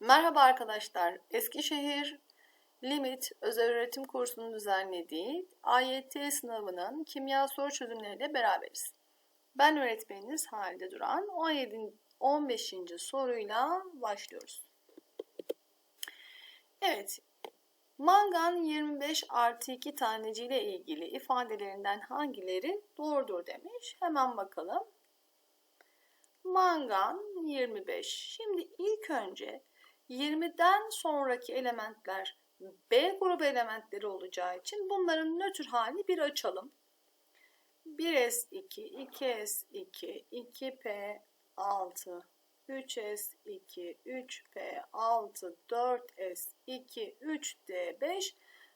Merhaba arkadaşlar. Eskişehir Limit Özel Öğretim Kursu'nun düzenlediği AYT sınavının kimya soru çözümleriyle beraberiz. Ben öğretmeniniz Halide Duran. 17 15. soruyla başlıyoruz. Evet. Mangan 25 artı 2 taneciyle ilgili ifadelerinden hangileri doğrudur demiş. Hemen bakalım. Mangan 25. Şimdi ilk önce 20'den sonraki elementler B grubu elementleri olacağı için bunların nötr halini bir açalım. 1s2, 2s2, 2p6, 3s2, 3p6, 4s2, 3d5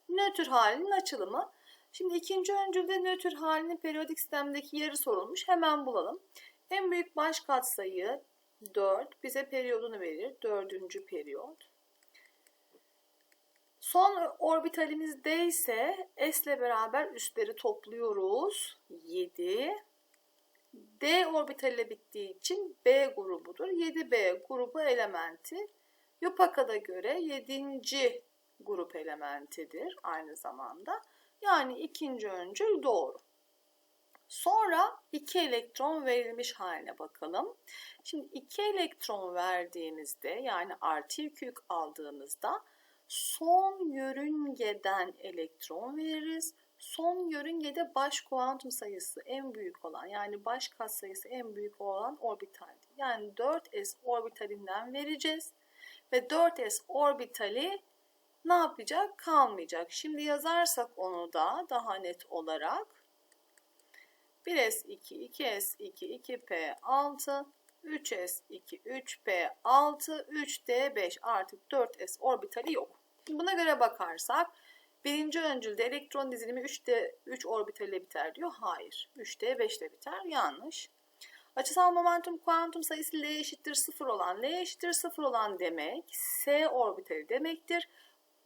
nötr halinin açılımı. Şimdi ikinci öncülde nötr halinin periyodik sistemdeki yeri sorulmuş. Hemen bulalım. En büyük baş katsayı 4 bize periyodunu verir. Dördüncü periyot. Son orbitalimizde ise S ile beraber üstleri topluyoruz. 7. D orbitaliyle bittiği için B grubudur. 7B grubu elementi. Yupaka'da göre 7. grup elementidir aynı zamanda. Yani ikinci öncül doğru. Sonra 2 elektron verilmiş haline bakalım. Şimdi 2 elektron verdiğimizde yani artı yük yük aldığımızda son yörüngeden elektron veririz. Son yörüngede baş kuantum sayısı en büyük olan yani baş kat sayısı en büyük olan orbital. Yani 4s orbitalinden vereceğiz. Ve 4s orbitali ne yapacak? Kalmayacak. Şimdi yazarsak onu da daha net olarak 1S2, 2S2, 2P6, 3S2, 3P6, 3D5 artık 4S orbitali yok. Buna göre bakarsak birinci öncülde elektron dizilimi 3D 3 orbitaliyle biter diyor. Hayır. 3D 5 ile biter. Yanlış. Açısal momentum kuantum sayısı L eşittir 0 olan, L eşittir 0 olan demek S orbitali demektir.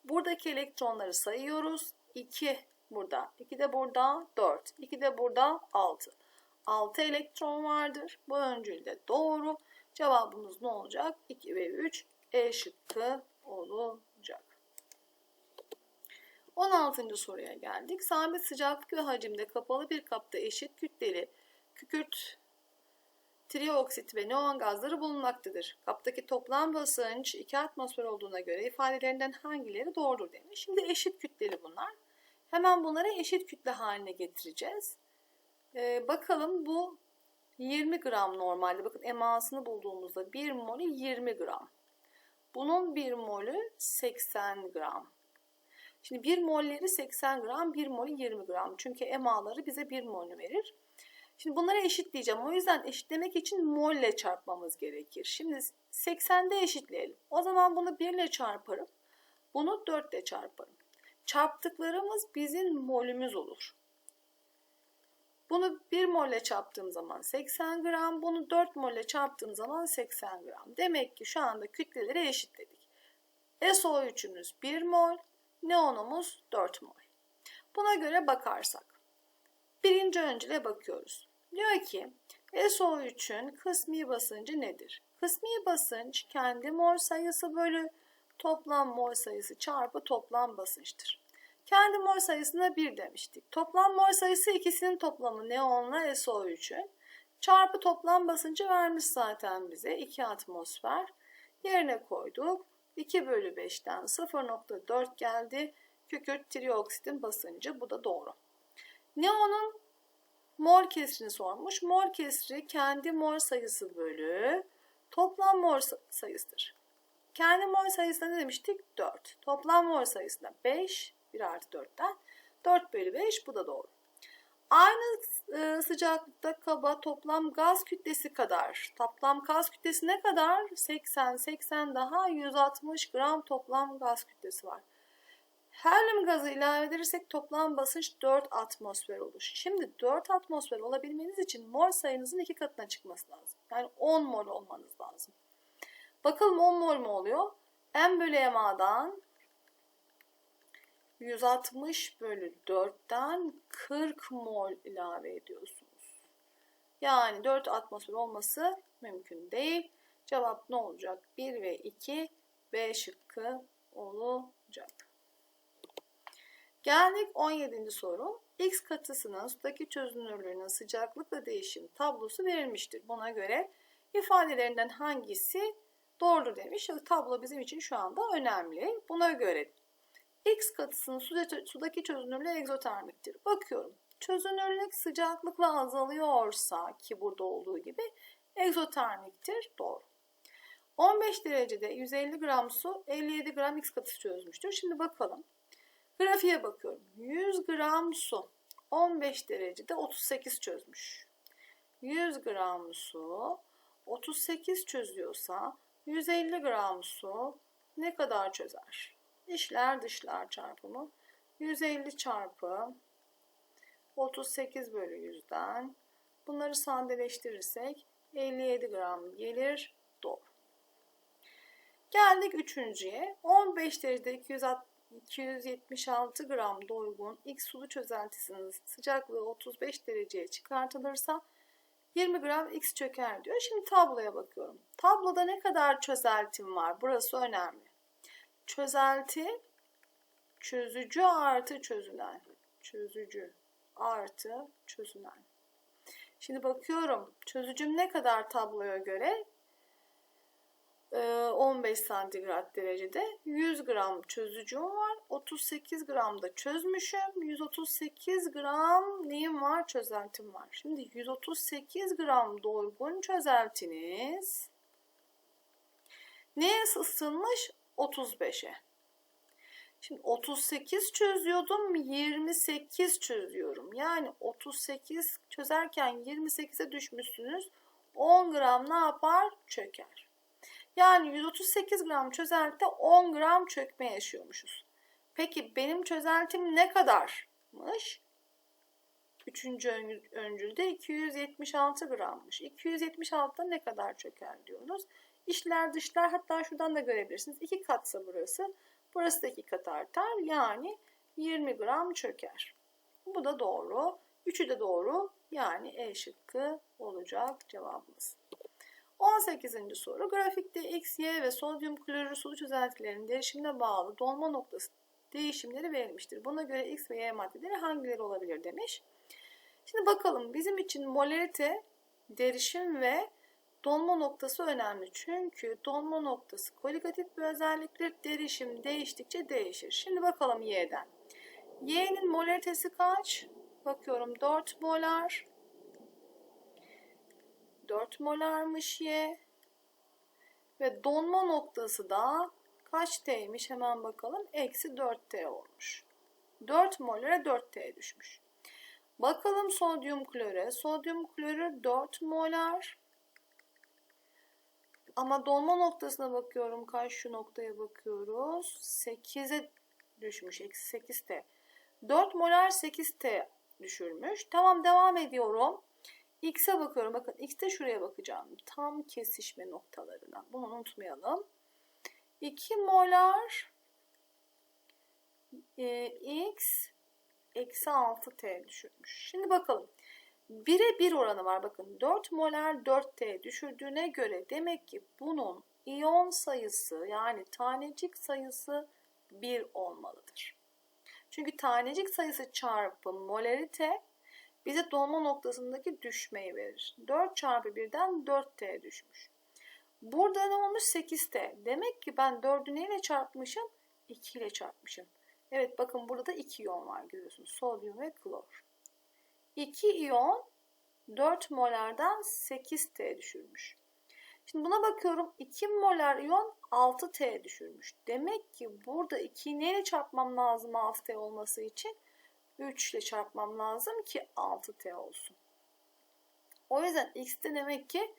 Buradaki elektronları sayıyoruz. 2 burada. 2 de burada 4. 2 de burada 6. 6 elektron vardır. Bu öncülde doğru. Cevabımız ne olacak? 2 ve 3 E şıkkı olacak. 16. soruya geldik. Sabit sıcaklık ve hacimde kapalı bir kapta eşit kütleli kükürt trioksit ve neon gazları bulunmaktadır. Kaptaki toplam basınç 2 atmosfer olduğuna göre ifadelerinden hangileri doğrudur demiş. Şimdi eşit kütleli bunlar. Hemen bunları eşit kütle haline getireceğiz. Ee, bakalım bu 20 gram normalde. Bakın emasını bulduğumuzda 1 molü 20 gram. Bunun 1 molü 80 gram. Şimdi 1 molleri 80 gram, 1 molü 20 gram. Çünkü emaları bize 1 molü verir. Şimdi bunları eşitleyeceğim. O yüzden eşitlemek için mol ile çarpmamız gerekir. Şimdi 80'de eşitleyelim. O zaman bunu 1 ile çarparım. Bunu 4 ile çarparım. Çarptıklarımız bizim molümüz olur. Bunu 1 molle çarptığım zaman 80 gram, bunu 4 molle çarptığım zaman 80 gram. Demek ki şu anda kütleleri eşitledik. SO3'ümüz 1 mol, neonumuz 4 mol. Buna göre bakarsak, birinci öncüle bakıyoruz. Diyor ki SO3'ün kısmi basıncı nedir? Kısmi basınç kendi mol sayısı bölü toplam mol sayısı çarpı toplam basınçtır. Kendi mol sayısına 1 demiştik. Toplam mol sayısı ikisinin toplamı neonla SO3'ün. Çarpı toplam basıncı vermiş zaten bize 2 atmosfer. Yerine koyduk. 2 bölü 5'ten 0.4 geldi. Kükürt trioksitin basıncı. Bu da doğru. Neonun mol kesrini sormuş. Mol kesri kendi mol sayısı bölü toplam mol sayısıdır. Kendi mol sayısına ne demiştik? 4. Toplam mol sayısına 5. 1 artı 4'ten. 4 bölü 5 bu da doğru. Aynı e, sıcaklıkta kaba toplam gaz kütlesi kadar. Toplam gaz kütlesi ne kadar? 80, 80 daha 160 gram toplam gaz kütlesi var. Helyum gazı ilave edersek toplam basınç 4 atmosfer olur. Şimdi 4 atmosfer olabilmeniz için mol sayınızın iki katına çıkması lazım. Yani 10 mol olmanız lazım. Bakalım 10 mol mu oluyor? M bölü MA'dan 160 bölü 4'ten 40 mol ilave ediyorsunuz. Yani 4 atmosfer olması mümkün değil. Cevap ne olacak? 1 ve 2 B şıkkı olacak. Geldik 17. soru. X katısının sudaki çözünürlüğünün sıcaklıkla değişim tablosu verilmiştir. Buna göre ifadelerinden hangisi doğrudur demiş. Tablo bizim için şu anda önemli. Buna göre X katısının sudaki çözünürlüğü egzotermiktir. Bakıyorum. Çözünürlük sıcaklıkla azalıyorsa ki burada olduğu gibi egzotermiktir. Doğru. 15 derecede 150 gram su 57 gram X katısı çözmüştür. Şimdi bakalım. Grafiğe bakıyorum. 100 gram su 15 derecede 38 çözmüş. 100 gram su 38 çözüyorsa 150 gram su ne kadar çözer? İşler dışlar çarpımı 150 çarpı 38 bölü 100'den bunları sadeleştirirsek 57 gram gelir. Doğru. Geldik üçüncüye. 15 derecede 276 gram doygun X sulu çözeltisinin sıcaklığı 35 dereceye çıkartılırsa 20 gram X çöker diyor. Şimdi tabloya bakıyorum. Tabloda ne kadar çözeltim var? Burası önemli. Çözelti çözücü artı çözünen. Çözücü artı çözünen. Şimdi bakıyorum çözücüm ne kadar tabloya göre? 15 santigrat derecede 100 gram çözücüm var. 38 gram da çözmüşüm. 138 gram neyim var? Çözeltim var. Şimdi 138 gram doygun çözeltiniz neye ısınmış? 35'e. Şimdi 38 çözüyordum, 28 çözüyorum. Yani 38 çözerken 28'e düşmüşsünüz. 10 gram ne yapar? Çöker. Yani 138 gram çözeltide 10 gram çökme yaşıyormuşuz. Peki benim çözeltim ne kadarmış? Üçüncü öncülde 276 grammış. 276'da ne kadar çöker diyoruz. İşler dışlar hatta şuradan da görebilirsiniz. İki katsa burası. Burası da iki kat artar. Yani 20 gram çöker. Bu da doğru. Üçü de doğru. Yani E şıkkı olacak cevabımız. 18. soru. Grafikte X, Y ve sodyum klorür sulu çözeltilerin değişimine bağlı dolma noktası değişimleri verilmiştir. Buna göre X ve Y maddeleri hangileri olabilir demiş. Şimdi bakalım bizim için molarite, derişim ve dolma noktası önemli. Çünkü dolma noktası koligatif bir özelliktir. Derişim değiştikçe değişir. Şimdi bakalım Y'den. Y'nin molaritesi kaç? Bakıyorum 4 molar. 4 molarmış Y. Ve donma noktası da kaç T'ymiş hemen bakalım. Eksi 4T olmuş. 4 molare 4T düşmüş. Bakalım sodyum klore. Sodyum klorür 4 molar. Ama dolma noktasına bakıyorum. Kaç şu noktaya bakıyoruz. 8'e düşmüş. Eksi 8T. 4 molar 8T düşürmüş. Tamam devam ediyorum. X'e bakıyorum. Bakın X'te şuraya bakacağım. Tam kesişme noktalarına. Bunu unutmayalım. 2 molar e, X eksi 6T düşürmüş. Şimdi bakalım. 1'e 1 oranı var. Bakın 4 molar 4T düşürdüğüne göre demek ki bunun iyon sayısı yani tanecik sayısı 1 olmalıdır. Çünkü tanecik sayısı çarpı molarite bize dolma noktasındaki düşmeyi verir. 4 çarpı 1'den 4T düşmüş. Burada ne olmuş? 8T. Demek ki ben 4'ü neyle çarpmışım? 2 ile çarpmışım. Evet bakın burada da 2 iyon var görüyorsunuz. Sodyum ve klor. 2 iyon 4 molardan 8T düşürmüş. Şimdi buna bakıyorum 2 molar iyon 6T düşürmüş. Demek ki burada 2'yi neyle çarpmam lazım 6T olması için? 3 ile çarpmam lazım ki 6T olsun. O yüzden X'te demek ki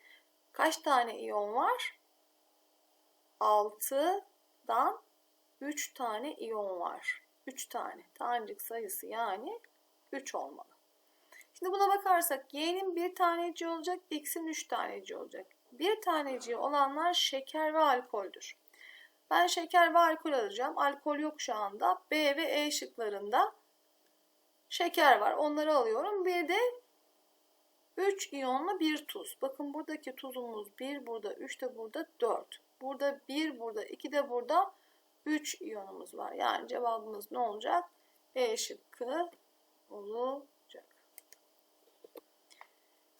kaç tane iyon var? 6'dan 3 tane iyon var. 3 tane. Tanecik sayısı yani 3 olmalı. Şimdi buna bakarsak y'nin bir taneci olacak, x'in 3 taneci olacak. Bir taneci olanlar şeker ve alkoldür. Ben şeker ve alkol alacağım. Alkol yok şu anda. B ve E şıklarında şeker var. Onları alıyorum. Bir de 3 iyonlu bir tuz. Bakın buradaki tuzumuz 1, burada 3 de burada 4. Burada 1 burada 2 de burada 3 iyonumuz var. Yani cevabımız ne olacak? E şıkkı olacak.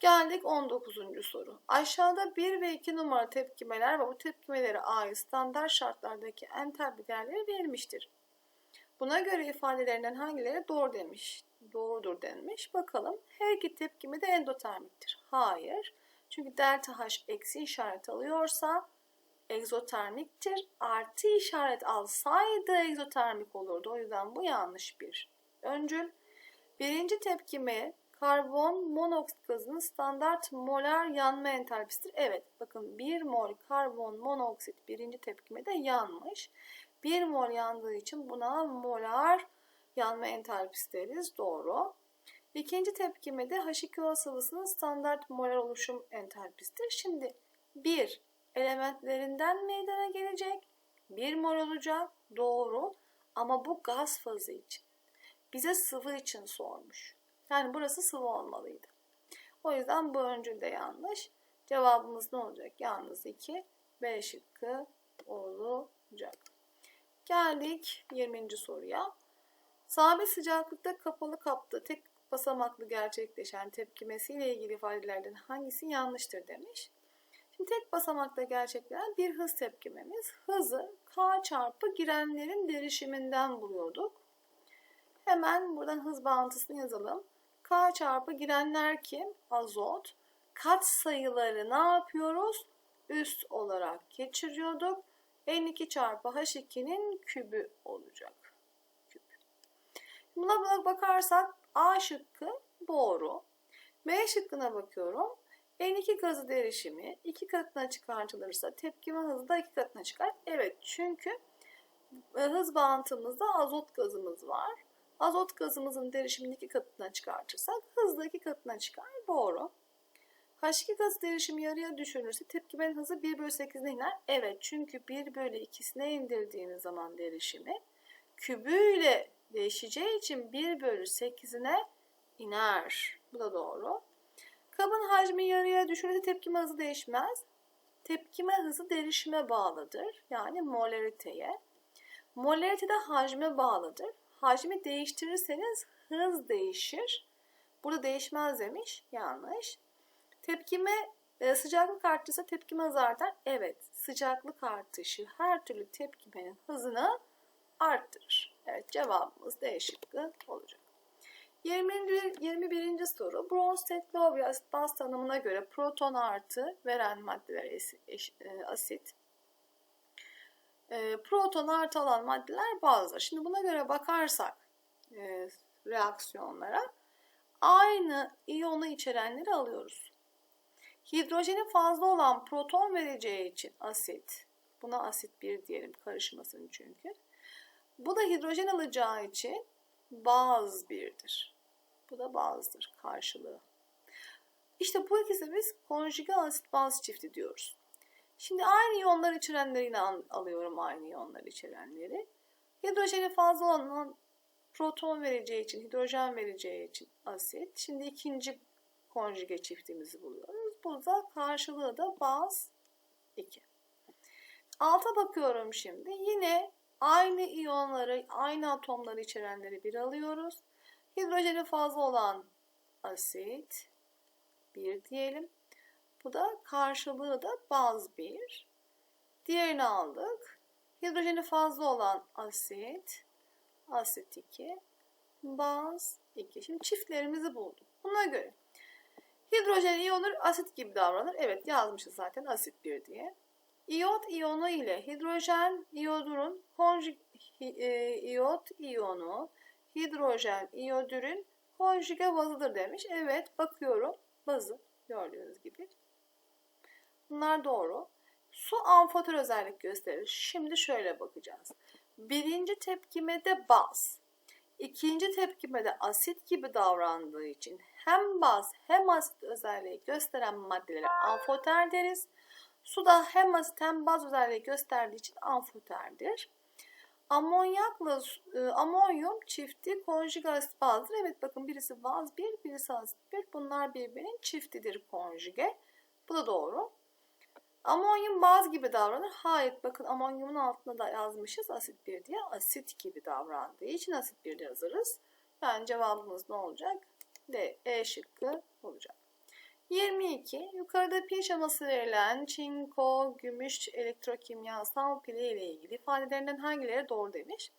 Geldik 19. soru. Aşağıda 1 ve 2 numara tepkimeler ve bu tepkimelere ait standart şartlardaki entalpi değerleri verilmiştir. Buna göre ifadelerinden hangileri doğru demiş, doğrudur denmiş. Bakalım her iki tepkime de endotermiktir. Hayır. Çünkü delta H eksi işaret alıyorsa egzotermiktir. Artı işaret alsaydı egzotermik olurdu. O yüzden bu yanlış bir öncül. Birinci tepkime karbon monoksit gazının standart molar yanma entalpisidir. Evet bakın 1 mol karbon monoksit birinci tepkime de yanmış. 1 mol yandığı için buna molar yanma entalpisi deriz. Doğru. İkinci tepkime de H2O sıvısının standart molar oluşum entalpisidir. Şimdi 1 elementlerinden meydana gelecek. 1 mol olacak. Doğru. Ama bu gaz fazı için. Bize sıvı için sormuş. Yani burası sıvı olmalıydı. O yüzden bu öncül de yanlış. Cevabımız ne olacak? Yalnız 2. B şıkkı olacak. Geldik 20. soruya. Sabit sıcaklıkta kapalı kapta tek basamaklı gerçekleşen tepkimesiyle ilgili ifadelerden hangisi yanlıştır demiş. Şimdi tek basamakta gerçekleşen bir hız tepkimemiz. Hızı K çarpı girenlerin derişiminden buluyorduk. Hemen buradan hız bağıntısını yazalım. K çarpı girenler kim? Azot. Kat sayıları ne yapıyoruz? Üst olarak geçiriyorduk. N2 çarpı H2'nin kübü olacak. Küp. Buna bakarsak A şıkkı doğru. B şıkkına bakıyorum. N2 gazı derişimi iki katına çıkartılırsa tepkime hızı da iki katına çıkar. Evet çünkü e, hız bağıntımızda azot gazımız var. Azot gazımızın derişimini iki katına çıkartırsak hız da iki katına çıkar. Doğru. H2 gazı derişimi yarıya düşürülürse tepkimenin hızı 1 bölü 8'ne iner. Evet çünkü 1 bölü 2'sine indirdiğimiz zaman derişimi kübüyle değişeceği için 1 bölü 8'ine iner. Bu da doğru. Kabın hacmi yarıya düşürülürse tepkime hızı değişmez. Tepkime hızı derişime bağlıdır. Yani molariteye. Molarite de hacme bağlıdır. Hacmi değiştirirseniz hız değişir. Burada değişmez demiş. Yanlış. Tepkime e, sıcaklık arttıysa tepkime hızı artar. Evet sıcaklık artışı her türlü tepkimenin hızını arttırır. Evet cevabımız D şıkkı olacak. 21. 21. soru. Bronsted-Lowry asit baz tanımına göre proton artı veren maddeler e, asit. E, proton artı alan maddeler bazıdır. Şimdi buna göre bakarsak e, reaksiyonlara aynı iyonu içerenleri alıyoruz. Hidrojeni fazla olan proton vereceği için asit, buna asit 1 diyelim karışmasın çünkü. Bu da hidrojen alacağı için baz 1'dir. Bu da bazdır karşılığı. İşte bu ikisi biz konjüge asit baz çifti diyoruz. Şimdi aynı iyonlar içerenleri yine alıyorum aynı iyonlar içerenleri. Hidrojeni fazla olan proton vereceği için, hidrojen vereceği için asit. Şimdi ikinci konjüge çiftimizi buluyoruz. Burada karşılığı da baz 2. Alta bakıyorum şimdi. Yine aynı iyonları, aynı atomları içerenleri bir alıyoruz. Hidrojeni fazla olan asit 1 diyelim. Bu da karşılığı da baz 1. Diğerini aldık. Hidrojeni fazla olan asit, asit 2, baz 2. Şimdi çiftlerimizi bulduk. Buna göre hidrojen iyonu asit gibi davranır. Evet yazmışız zaten asit 1 diye. İyot iyonu ile hidrojen iyodurun konjük e, iyonu hidrojen iyodürün konjüge bazıdır demiş. Evet bakıyorum bazı gördüğünüz gibi. Bunlar doğru. Su amfoter özellik gösterir. Şimdi şöyle bakacağız. Birinci tepkimede baz. İkinci tepkimede asit gibi davrandığı için hem baz hem asit özelliği gösteren maddelere amfoter deriz. Su da hem asit hem baz özelliği gösterdiği için amfoterdir. Amonyakla e, amonyum çifti konjüge asit bazdır. Evet bakın birisi baz 1, birisi asit 1. Bunlar birbirinin çiftidir konjüge. Bu da doğru. Amonyum baz gibi davranır. Hayır bakın amonyumun altında da yazmışız asit 1 diye. Asit gibi davrandığı için asit 1 yazarız. Yani cevabımız ne olacak? D, E şıkkı olacak. 22. Yukarıda pil şeması verilen çinko, gümüş elektrokimyasal pili ile ilgili ifadelerinden hangileri doğru demiş.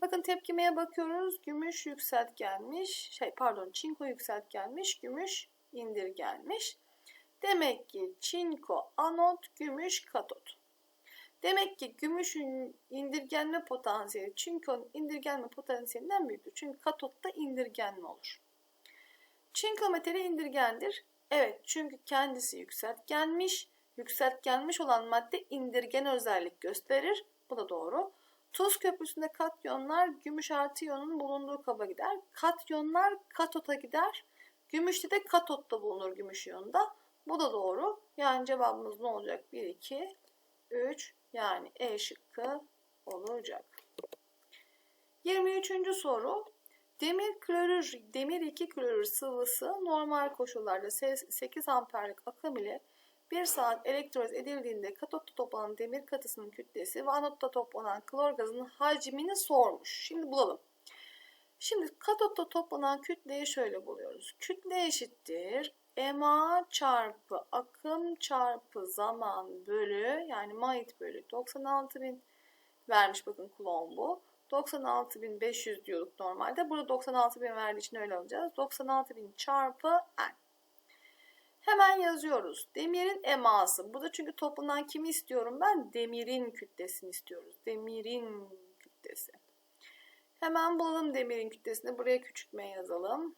Bakın tepkimeye bakıyoruz. Gümüş yükseltgenmiş. Şey pardon çinko yükseltgenmiş. Gümüş indirgenmiş. Demek ki çinko anot, gümüş katot. Demek ki gümüşün indirgenme potansiyeli çinkonun indirgenme potansiyelinden büyüktür. Çünkü katotta indirgenme olur. Çinko metali indirgendir. Evet çünkü kendisi yükseltgenmiş. Yükseltgenmiş olan madde indirgen özellik gösterir. Bu da doğru. Tuz köprüsünde katyonlar gümüş artı iyonun bulunduğu kaba gider. Katyonlar katota gider. Gümüşte de katotta bulunur gümüş iyonda. Bu da doğru. Yani cevabımız ne olacak? 1, 2, 3 yani E şıkkı olacak. 23. soru. Demir klorür, demir 2 klorür sıvısı normal koşullarda 8 amperlik akım ile 1 saat elektroliz edildiğinde katotta toplanan demir katısının kütlesi ve anotta toplanan klor gazının hacmini sormuş. Şimdi bulalım. Şimdi katotta toplanan kütleyi şöyle buluyoruz. Kütle eşittir. MA çarpı akım çarpı zaman bölü yani MAIT bölü 96.000 vermiş bakın kulon. 96.500 diyorduk normalde. Burada 96.000 verdiği için öyle alacağız. 96.000 çarpı N. Hemen yazıyoruz. Demirin eması. Burada çünkü toplanan kimi istiyorum ben? Demirin kütlesini istiyoruz. Demirin kütlesi. Hemen bulalım demirin kütlesini. Buraya küçültme yazalım.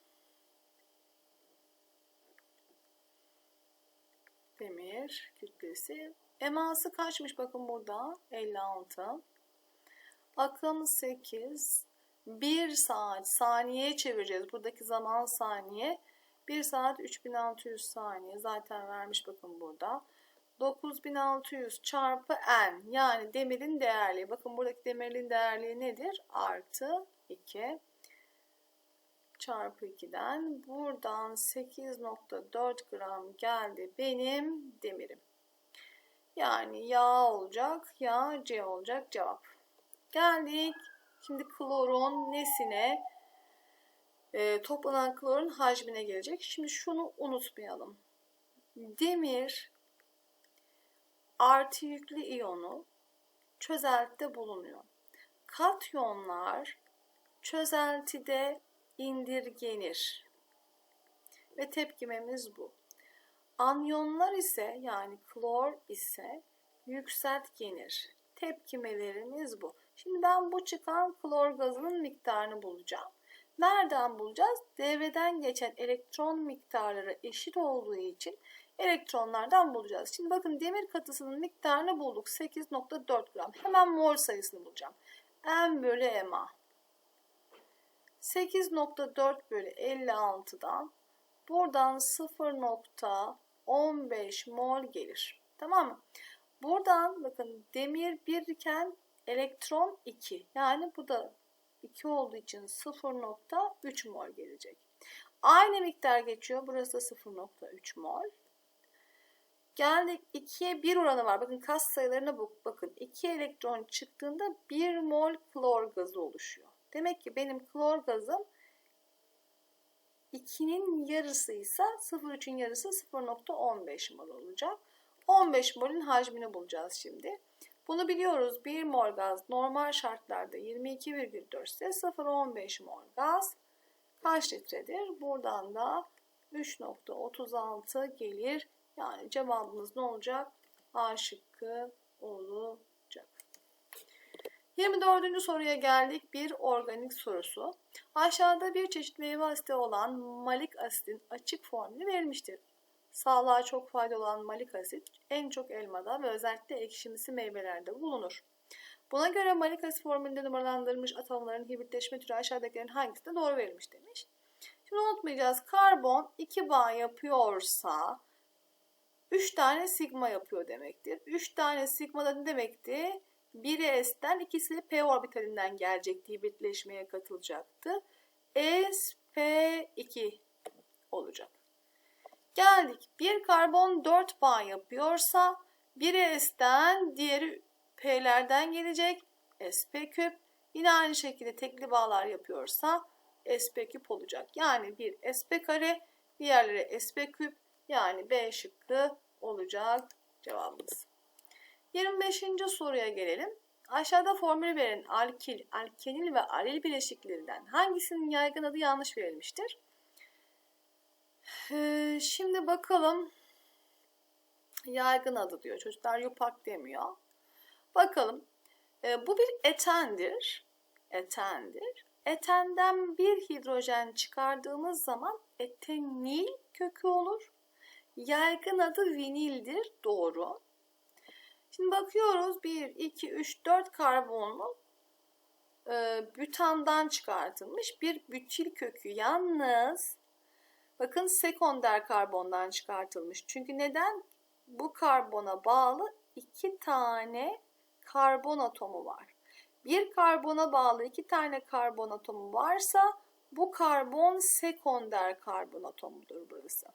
Demir kütlesi. Eması kaçmış bakın burada? 56. Akım 8. 1 saat saniyeye çevireceğiz. Buradaki zaman saniye. 1 saat 3600 saniye. Zaten vermiş bakın burada. 9600 çarpı n yani demirin değerliği. Bakın buradaki demirin değerliği nedir? Artı 2 çarpı 2'den buradan 8.4 gram geldi benim demirim. Yani yağ olacak, yağ C olacak cevap. Geldik. Şimdi klorun nesine? E, toplanan klorun hacmine gelecek. Şimdi şunu unutmayalım. Demir artı yüklü iyonu çözeltide bulunuyor. Katyonlar çözeltide indirgenir. Ve tepkimemiz bu. Anyonlar ise yani klor ise yükseltgenir. Tepkimelerimiz bu. Şimdi ben bu çıkan klor gazının miktarını bulacağım. Nereden bulacağız? Devreden geçen elektron miktarları eşit olduğu için elektronlardan bulacağız. Şimdi bakın demir katısının miktarını bulduk. 8.4 gram. Hemen mol sayısını bulacağım. M bölü MA. 8.4 bölü 56'dan buradan 0.15 mol gelir. Tamam mı? Buradan bakın demir 1 iken elektron 2. Yani bu da 2 olduğu için 0.3 mol gelecek. Aynı miktar geçiyor. Burası da 0.3 mol. Geldik 2'ye 1 oranı var. Bakın kas sayılarına bakın. 2 elektron çıktığında 1 mol klor gazı oluşuyor. Demek ki benim klor gazım 2'nin yarısıysa 0,3'ün yarısı 0,15 mol olacak. 15 molün hacmini bulacağız şimdi. Bunu biliyoruz. 1 mol gaz normal şartlarda 22,4 ise 0,15 mol gaz kaç litredir? Buradan da 3.36 gelir. Yani cevabımız ne olacak? A şıkkı olacak. 24. soruya geldik. Bir organik sorusu. Aşağıda bir çeşit meyve asidi olan malik asidin açık formülü verilmiştir. Sağlığa çok faydalı olan malik asit en çok elmada ve özellikle ekşimsi meyvelerde bulunur. Buna göre malik asit formülünde numaralandırılmış atomların hibritleşme türü aşağıdakilerin hangisinde doğru verilmiş demiş. Şimdi unutmayacağız. Karbon 2 bağ yapıyorsa 3 tane sigma yapıyor demektir. 3 tane sigma da ne demekti? Biri S'ten ikisi P orbitalinden gelecekti. Hibritleşmeye katılacaktı. SP2 olacak. Geldik. Bir karbon 4 bağ yapıyorsa Biri S'den, diğeri P'lerden gelecek. SP küp. Yine aynı şekilde tekli bağlar yapıyorsa SP küp olacak. Yani bir SP kare, diğerleri SP küp. Yani B şıkkı olacak cevabımız. 25. soruya gelelim. Aşağıda formülü veren alkil, alkenil ve alil bileşiklerinden hangisinin yaygın adı yanlış verilmiştir? Ee, şimdi bakalım. Yaygın adı diyor. Çocuklar yupak demiyor. Bakalım. Ee, bu bir etendir. Etendir. Etenden bir hidrojen çıkardığımız zaman etenil kökü olur. Yaygın adı vinildir. Doğru. Şimdi bakıyoruz 1, 2, 3, 4 karbonlu e, bütandan çıkartılmış bir bütil kökü. Yalnız bakın sekonder karbondan çıkartılmış. Çünkü neden? Bu karbona bağlı iki tane karbon atomu var. Bir karbona bağlı iki tane karbon atomu varsa bu karbon sekonder karbon atomudur burası.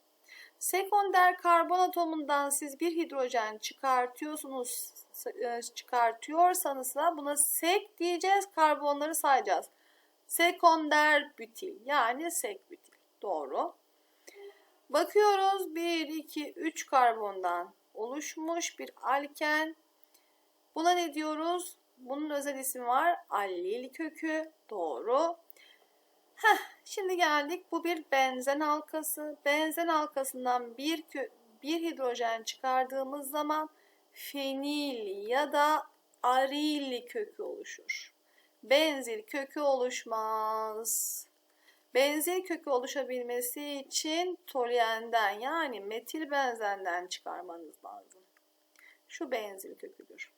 Sekonder karbon atomundan siz bir hidrojen çıkartıyorsunuz, e, çıkartıyorsanız da buna sek diyeceğiz, karbonları sayacağız. Sekonder bütil yani sek bütil. Doğru. Bakıyoruz 1, 2, 3 karbondan oluşmuş bir alken. Buna ne diyoruz? Bunun özel ismi var. Allil kökü. Doğru. Heh, şimdi geldik. Bu bir benzen halkası. Benzen halkasından bir, bir hidrojen çıkardığımız zaman fenil ya da aril kökü oluşur. Benzil kökü oluşmaz. Benzil kökü oluşabilmesi için toluenden yani metil benzenden çıkarmanız lazım. Şu benzil köküdür.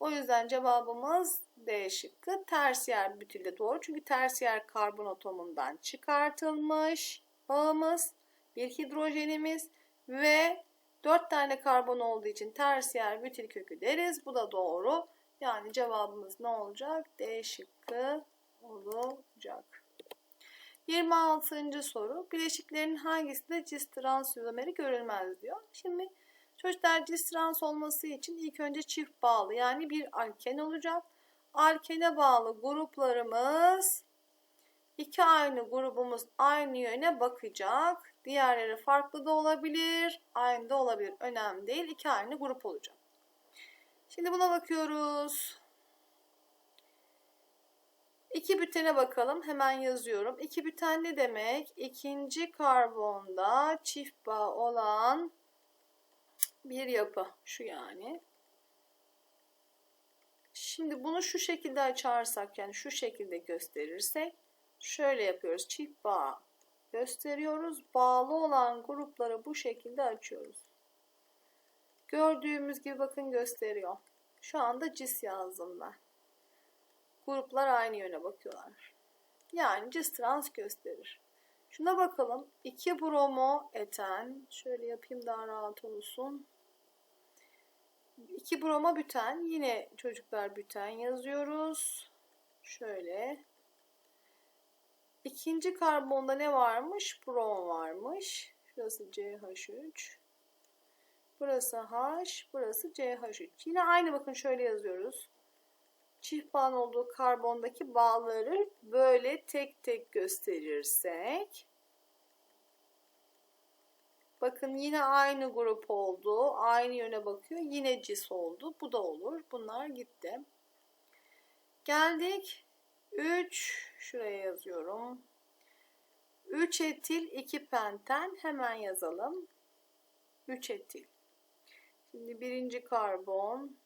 O yüzden cevabımız D şıkkı. Tersiyer bütilde doğru. Çünkü tersiyer karbon atomundan çıkartılmış bağımız, bir hidrojenimiz ve 4 tane karbon olduğu için tersiyer bütil kökü deriz. Bu da doğru. Yani cevabımız ne olacak? D şıkkı olacak. 26. soru. Bileşiklerin hangisinde cis trans izomeri görülmez diyor. Şimdi çocuklar cis trans olması için ilk önce çift bağlı yani bir alken olacak. Alkene bağlı gruplarımız iki aynı grubumuz aynı yöne bakacak. Diğerleri farklı da olabilir, aynı da olabilir. Önemli değil. İki aynı grup olacak. Şimdi buna bakıyoruz. İki bütene bakalım. Hemen yazıyorum. İki büten ne demek? İkinci karbonda çift bağ olan bir yapı. Şu yani. Şimdi bunu şu şekilde açarsak yani şu şekilde gösterirsek şöyle yapıyoruz. Çift bağ gösteriyoruz. Bağlı olan grupları bu şekilde açıyoruz. Gördüğümüz gibi bakın gösteriyor. Şu anda cis yazdım ben. Gruplar aynı yöne bakıyorlar. Yani cis trans gösterir. Şuna bakalım. 2 bromo eten. Şöyle yapayım daha rahat olsun. 2 broma büten. Yine çocuklar büten yazıyoruz. Şöyle. İkinci karbonda ne varmış? Brom varmış. Şurası CH3. Burası H, burası CH3. Yine aynı bakın şöyle yazıyoruz. Çift bağın olduğu karbondaki bağları böyle tek tek gösterirsek Bakın yine aynı grup oldu. Aynı yöne bakıyor. Yine cis oldu. Bu da olur. Bunlar gitti. Geldik. 3 şuraya yazıyorum. 3 etil 2 penten hemen yazalım. 3 etil. Şimdi birinci karbon.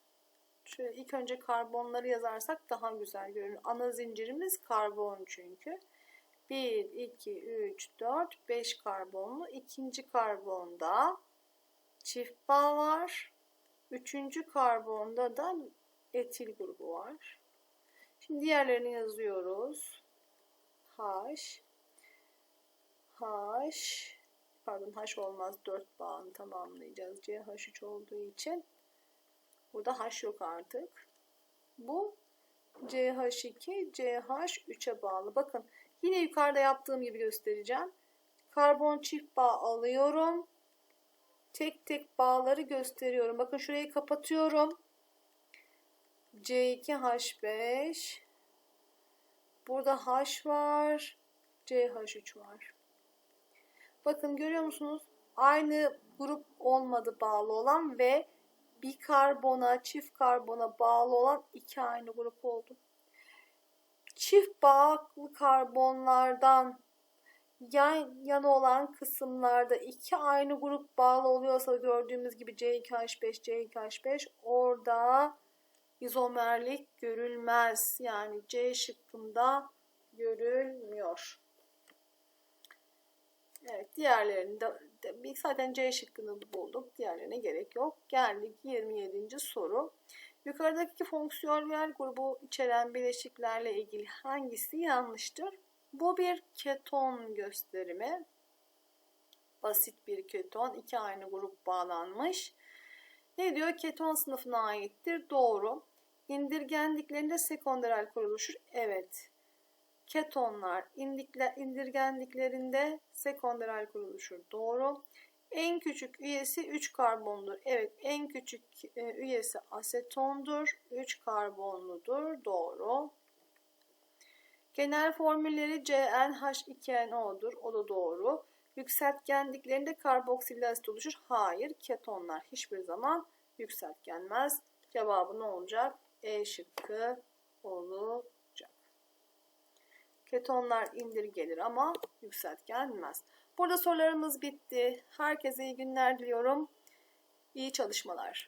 Şöyle ilk önce karbonları yazarsak daha güzel görünür. Ana zincirimiz karbon çünkü. 1, 2, 3, 4, 5 karbonlu. ikinci karbonda çift bağ var. Üçüncü karbonda da etil grubu var. Şimdi diğerlerini yazıyoruz. H, H, pardon H olmaz 4 bağını tamamlayacağız. CH3 olduğu için burada H yok artık. Bu CH2, CH3'e bağlı. Bakın Yine yukarıda yaptığım gibi göstereceğim. Karbon çift bağ alıyorum. tek tek bağları gösteriyorum. Bakın şurayı kapatıyorum. C2H5 Burada H var. CH3 var. Bakın görüyor musunuz? Aynı grup olmadı bağlı olan ve bir karbona, çift karbona bağlı olan iki aynı grup oldu. Çift bağlı karbonlardan yan yana olan kısımlarda iki aynı grup bağlı oluyorsa gördüğümüz gibi C2H5, C2H5 orada izomerlik görülmez. Yani C şıkkında görülmüyor. Evet diğerlerinde biz zaten C şıkkını bulduk. Diğerlerine gerek yok. Geldik 27. soru. Yukarıdaki fonksiyonel grubu içeren bileşiklerle ilgili hangisi yanlıştır? Bu bir keton gösterimi. Basit bir keton. iki aynı grup bağlanmış. Ne diyor? Keton sınıfına aittir. Doğru. İndirgendiklerinde sekonder alkol oluşur. Evet. Ketonlar indirgendiklerinde sekonder alkol oluşur. Doğru. En küçük üyesi 3 karbondur. Evet en küçük e, üyesi asetondur. 3 karbonludur. Doğru. Genel formülleri CnH2NO'dur. O da doğru. Yükseltgendiklerinde karboksil asit oluşur. Hayır. Ketonlar hiçbir zaman yükseltgenmez. Cevabı ne olacak? E şıkkı olacak. Ketonlar indirgelir ama yükseltgenmez. Burada sorularımız bitti. Herkese iyi günler diliyorum. İyi çalışmalar.